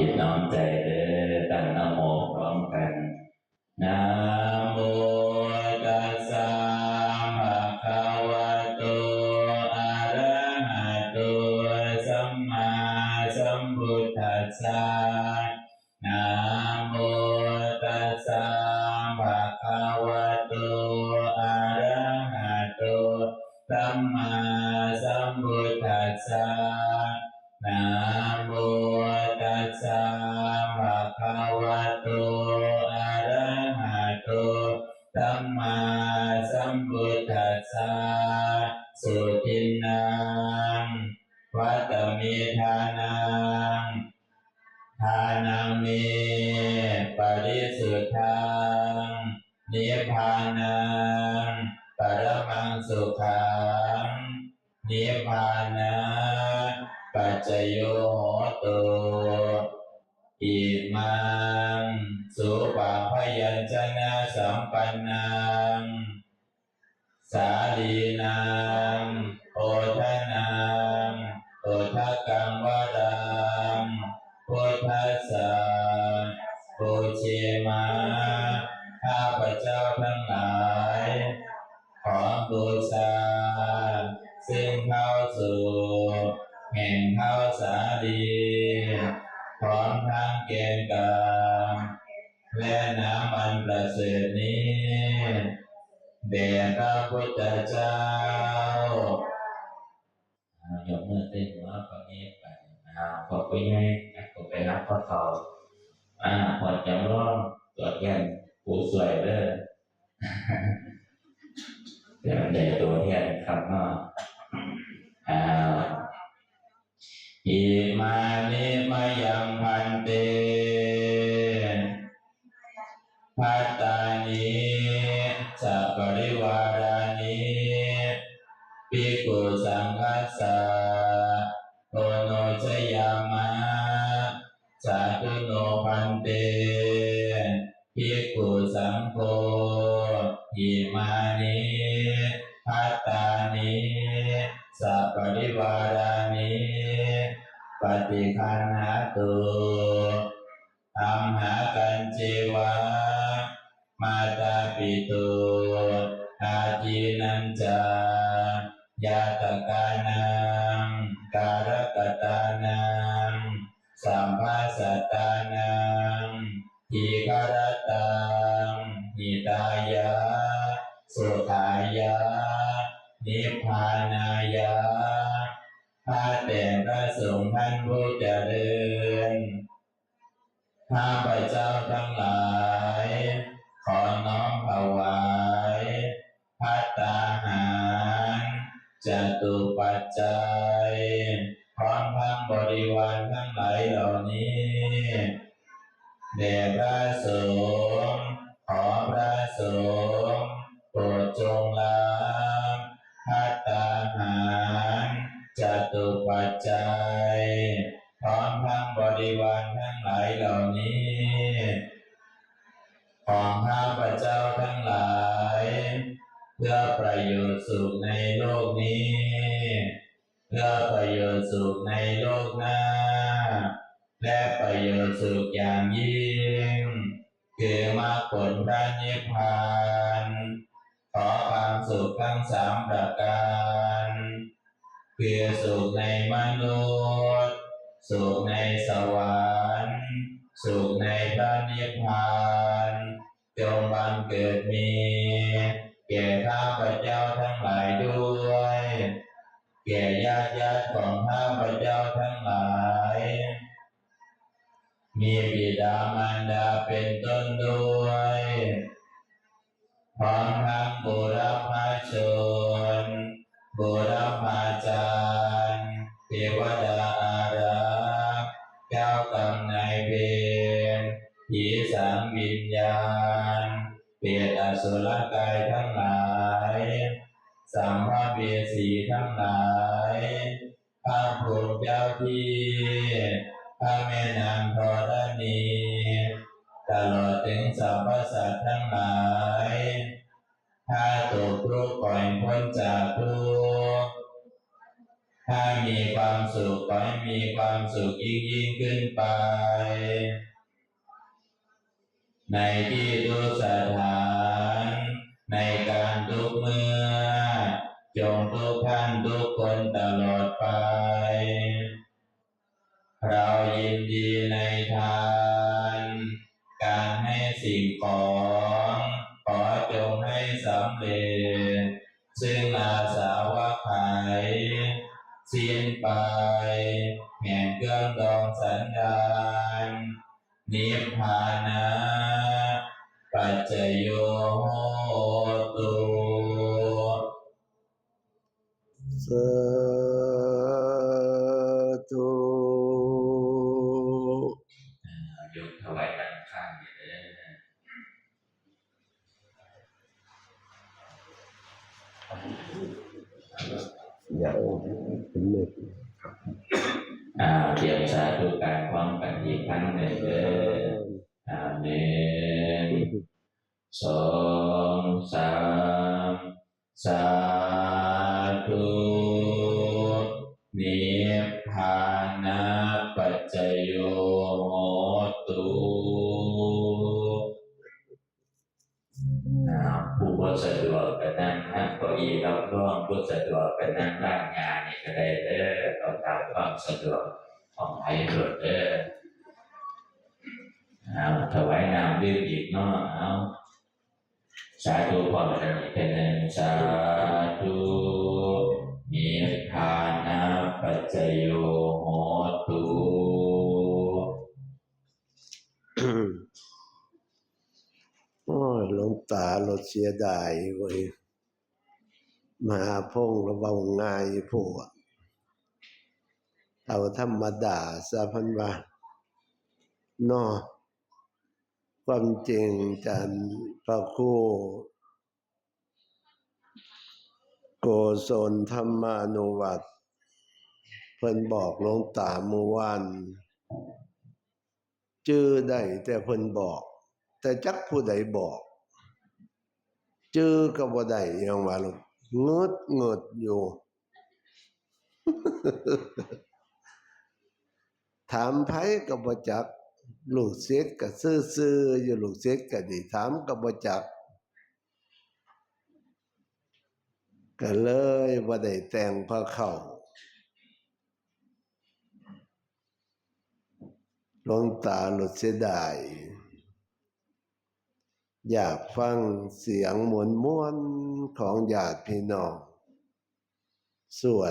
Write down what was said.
ยินน้อมใจเด้อตั้งนโมพร้อมกันนะโมตัสสะภะคะวะโตอะระหะโตสัมมาสัมพุทธัสสะนะโมตัสสะภะคะวะโตอะระหะโตสัมมาสัมพุทธัสสะนะ โมตัสสะภะคะวะโตอะระหะโตสัมมาสัมพุทธัสสะสุทินังวัตมิทานังทานังเมปริสุทธังนิพพานังปรมังสุขังนิพพานะปัจจโย ปันนังสาลีนังโอทนังโอทกังวรังพุทธัสสะปูเชมาข้าพเจ้าทั้งหลาย ขอบูชา ซึ่งเข้าสู่แห่งเข้าสาลีพร้อมทั้งเกณฑ์กรรม และน้ำมันประเสริฐนี้แด่พระพุทธเจ้าอ่ายกมือเต้นหัวก็เงี้ไปอ่าขอบคุณไงนะผมไปรับข้อสอบอ่าพอจำลองตรวจเยี่ยมผู้สวยเด้อเดี๋ยวมันได้ตัวเทียนครับเนาะอ่าอิมานิมายัง สังโฆอิมานิพัตตานิสัปปริวารานิปฏิคันหาตุอัมหากันเจวะมาตาปิตุอาจีนันจายาตกานังการกตานังสัมภาสตานังทีฆรตัง ตายะสุขายะนิพพานายะข้าแต่พระสงฆ์ท่านผู้เจริญข้าพเจ้าทั้งหลาย ขอน้อมถวายพัตตาหารจตุปัจจัยพร้อมทั้งบริวารทั้งหลายเหล่านี้แด่พระสงฆ์ ขอพระสงฆ์โปรดจงรับพัตตาหารจตุปัจจัยพร้อมทั้งบริวารทั้งหลายเหล่านี้ ของข้าพเจ้าทั้งหลาย เพื่อประโยชน์สุขในโลกนี้ เพื่อประโยชน์สุขในโลกหน้า และประโยชน์สุขอย่างยิ่ง คือมรรคผลพระนิพพานขอความสุขทั้งสามประการคือสุขในมนุษย์ สุขในสวรรค์ สุขในพระนิพพานจงบังเกิดมี แก่ข้าพเจ้าทั้งหลายด้วย แก่ญาติญาติของข้าพเจ้าทั้งหลาย มีบิดามารดาเป็นต้นด้วยพร้อมทั้งบุรพาชนบุรพาจารย์เทวดาอารักษ์เจ้ากรรมนายเวรผีสางวิญญาณ เปรตอสุรกายทั้งหลายสัมภเวสีทั้งหลายพระภูมิเจ้าที่ พระแม่นางธรณีตลอดถึงสรรพสัตว์ทั้งหลายถ้าตกทุกข์ปล่อยพ้นจากทุกข์ถ้ามีความสุขขอให้มีความสุขยิ่งยิ่งขึ้นไป ในที่ทุกสถาน ในการทุกเมื่อ จงทุกท่านทุกคนตลอดไป สิ้นไปแห่งเครื่องดองสันดานนิพพานะปัจจโยโหตุสาธุยกถวายด้านข้างเด้ออย่าเป็นเล็ก อ่าเตรียมสาธุการพร้อมกันอีกครั้งหนึ่งเด้ออาเมนสองสามสาธุนิพพานะปัจจโยโหตุผู้บ่สะดวกก็นั่งนั่งเก้าอี้รับร่องผู้สะดวกก็นั่งร่างงาน นี่ก็ได้เด้อเอาตามความสะดวกของใครเดเด้อเอาถวายน้ำดื่มอีกเนาะเอาสาธุพร้อมกันอีกเป็นหนึ่งสาธุนิพพานะปัจจโยโหตุโอ้ยลงตาเราเสียดายเว้ย มหาพงระวังง่ายพวเอาธรรมดาสะพันว่านอความจริงจันพระครูโกศลธรรมานุวัตเพิ่นบอกลงตาเมื่อวานจื้อได้แต่เพิ่นบอก แต่จักผู้ใดบอก จื้อก็บ่ได้ยังว่าลูก งดเงิดอยู่ ถามไผก็บ่จักลูกศิษย์ก็ซื่อๆออยู่ลูกศิษย์ก็ดีถามก็บ่จักก็เลยบ่ได้แต่งพระเข้าหลวงตาหลุดเสียดาย อยากฟังเสียงหมุนม้วนของญาติพี่น้องสวน